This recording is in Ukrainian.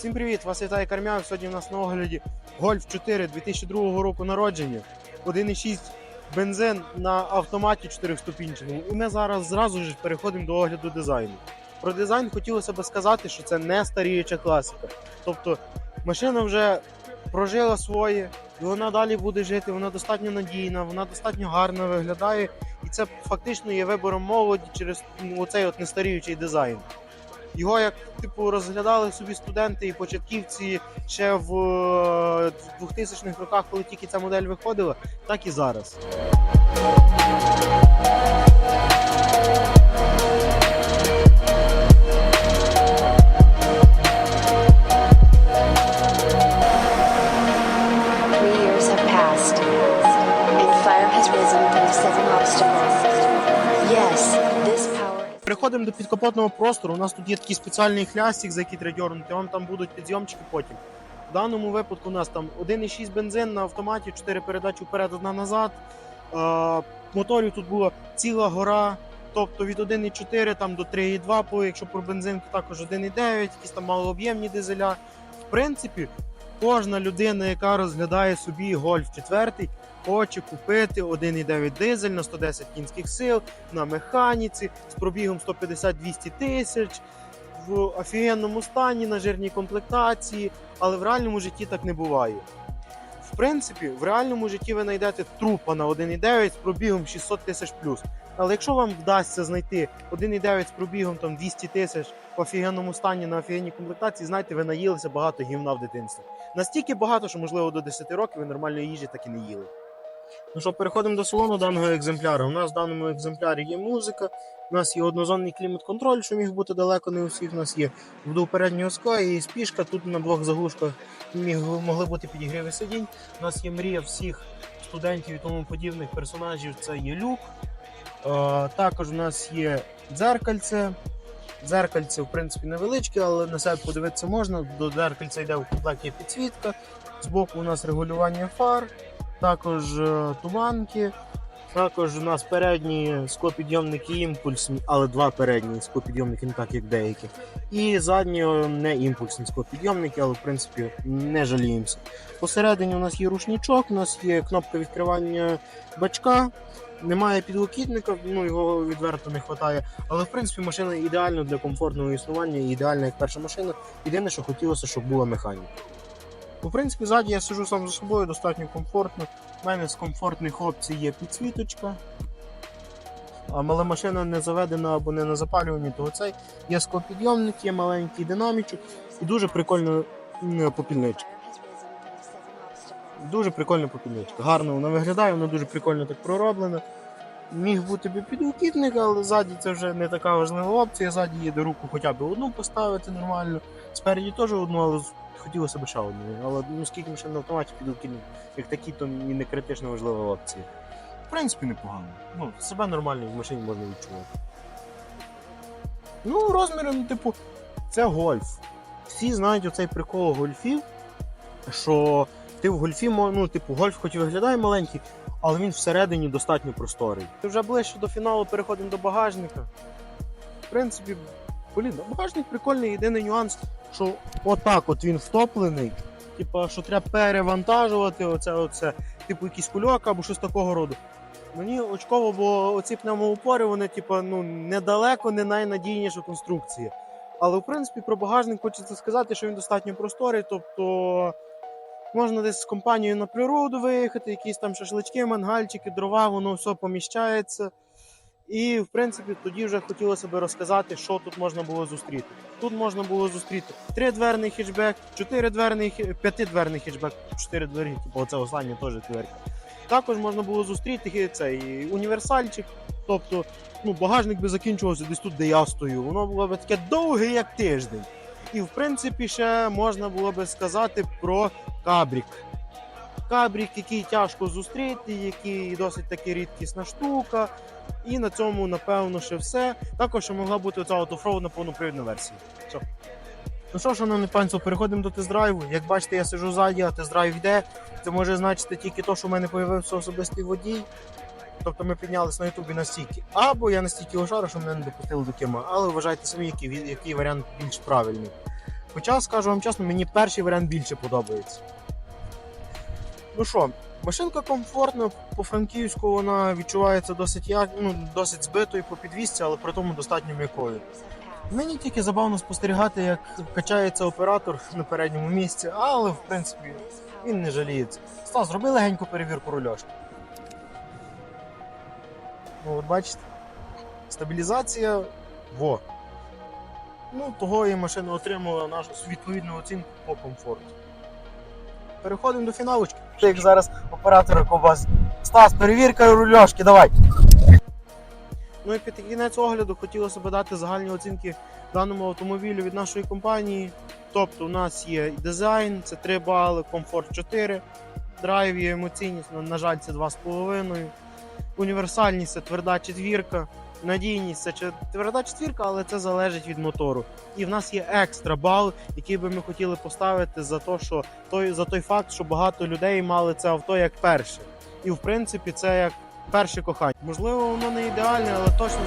Всім привіт! Вас вітає Кармяв. Сьогодні у нас на огляді Golf 4 2002 року народження. 1,6 бензин на автоматі 4-ступінчатому. І ми зараз зразу ж переходимо до огляду дизайну. Про дизайн хотілося б сказати, що це не старіюча класика. Тобто машина вже прожила своє, і вона далі буде жити, вона достатньо надійна, вона достатньо гарно виглядає. І це фактично є вибором молоді через оцей от нестаріючий дизайн. Його як типу розглядали собі студенти і початківці ще в е, 2000-х роках, коли тільки ця модель виходила, так і зараз. Yes, this. Приходимо до підкапотного простору. У нас тут є такий спеціальний хлястик, за який треба. Вам там будуть підйомчики потім. В даному випадку у нас там 1,6 бензин на автоматі, 4 передачі вперед, одна назад. Е, моторів тут була ціла гора. Тобто від 1,4 там до 3,2, якщо про бензин, то також 1,9, якісь там малооб'ємні дизеля. В принципі, кожна людина, яка розглядає собі гольф 4, хоче купити 1,9 дизель на 110 кінських сил на механіці з пробігом 150-200 тисяч в офігенному стані на жирній комплектації, але в реальному житті так не буває. В принципі, в реальному житті ви знайдете трупа на 1,9 з пробігом 600 тисяч плюс. Але якщо вам вдасться знайти 1,9 з пробігом там 200 тисяч офігенному стані на офігенній комплектації, знаєте, ви наїлися багато гівна в дитинстві. Настільки багато, що можливо до 10 років ви нормальної їжі так і не їли. Ну що, переходимо до салону даного екземпляра. У нас в даному екземплярі є музика, у нас є однозонний клімат-контроль, що міг бути далеко не у всіх. У нас є вдув переднього скла і спішка. Тут на двох заглушках міг, могли бути підігріви сидінь. У нас є мрія всіх студентів і тому подібних персонажів. Це є люк. Е, також у нас є дзеркальце. Дзеркальце, в принципі, невеличке, але на себе подивитися можна. До дзеркальця йде в комплекті підсвітка. Збоку у нас регулювання фар, також е, туманки. Також у нас передні склопідйомники імпульсні, але два передні склопідйомники, не так як деякі. І задні е, не імпульсні склопідйомники, але в принципі не жаліємося. Посередині у нас є рушничок, у нас є кнопка відкривання бачка. Немає підлокітника, ну його відверто не вистачає. Але в принципі машина ідеальна для комфортного існування, ідеальна як перша машина. Єдине, що хотілося, щоб була механіка. В принципі, ззаді я сижу сам за собою, достатньо комфортно. У мене з комфортних опцій є підсвіточка. А мала машина не заведена або не на запалюванні, то оцей є склопідйомник, є маленький динамічок і дуже прикольна попільничка. Дуже прикольна попільничка. Гарно вона виглядає, вона дуже прикольно так пророблена. Міг бути би підлокітник, але ззаді це вже не така важлива опція. Ззаді є де руку хоча б одну поставити нормально. Спереді теж одну, але хотілося б ще одну. Але ну, скільки машин на автоматі підлокітник, як такі, то і не критично важлива опція. В принципі, непогано. Ну, себе нормально в машині можна відчувати. Ну, розміри, ну, типу, це гольф. Всі знають оцей прикол гольфів, що ти в гольфі, ну, типу, гольф хоч і виглядає маленький, але він всередині достатньо просторий. Вже ближче до фіналу переходимо до багажника. В принципі, блін, ну, багажник прикольний, єдиний нюанс, що отак от він втоплений. Типа, що треба перевантажувати, оце, оце, типу, якийсь кульок або щось такого роду. Мені очково, бо оці пневмоупори, вони, типу, ну, недалеко не найнадійніша конструкція. Але в принципі про багажник хочеться сказати, що він достатньо просторий, тобто можна десь з компанією на природу виїхати, якісь там шашлички, мангальчики, дрова, воно все поміщається. І в принципі тоді вже хотілося б розказати, що тут можна було зустріти. Тут можна було зустріти тридверний хетчбек, чотиридверний, п'ятидверний хетчбек, чотири двері, типу оце останнє теж дверка. Також можна було зустріти цей універсальчик, тобто ну, багажник би закінчувався десь тут, де я стою. Воно було б таке довге, як тиждень. І в принципі ще можна було би сказати про кабрік. Кабрік, який тяжко зустріти, який досить таки рідкісна штука. І на цьому, напевно, ще все. Також могла бути оця от оффроудна повнопривідна версія. Все. Ну що, шановне панство, переходимо до тест-драйву. Як бачите, я сижу ззаді, а тест-драйв йде. Це може значити тільки те, що в мене з'явився особистий водій. Тобто ми піднялися на Ютубі настільки. Або я настільки ошара, що мене не допустили до кіма. Але вважайте самі, який, який варіант більш правильний. Хоча, скажу вам чесно, мені перший варіант більше подобається. Ну що, машинка комфортна, по франківську вона відчувається досить як, ну, досить збитою по підвісці, але при тому достатньо м'якою. Мені тільки забавно спостерігати, як качається оператор на передньому місці, але в принципі він не жаліється. Стас, зроби легеньку перевірку рульошки. Ну, от бачите, стабілізація во. Ну, того і машина отримала нашу відповідну оцінку по комфорту. Переходимо до фіналочки. Як зараз оператора ковбас. Стас, перевірка рульошки, давай. Ну і під кінець огляду хотілося б дати загальні оцінки даному автомобілю від нашої компанії. Тобто у нас є дизайн, це 3 бали, комфорт 4, драйв і емоційність, на жаль, це 2,5. Універсальність це тверда четвірка. Надійність це тверда четвірка, але це залежить від мотору. І в нас є екстра бал, який би ми хотіли поставити за те, що той за той факт, що багато людей мали це авто як перше. І в принципі це як перше кохання. Можливо, воно не ідеальне, але точно.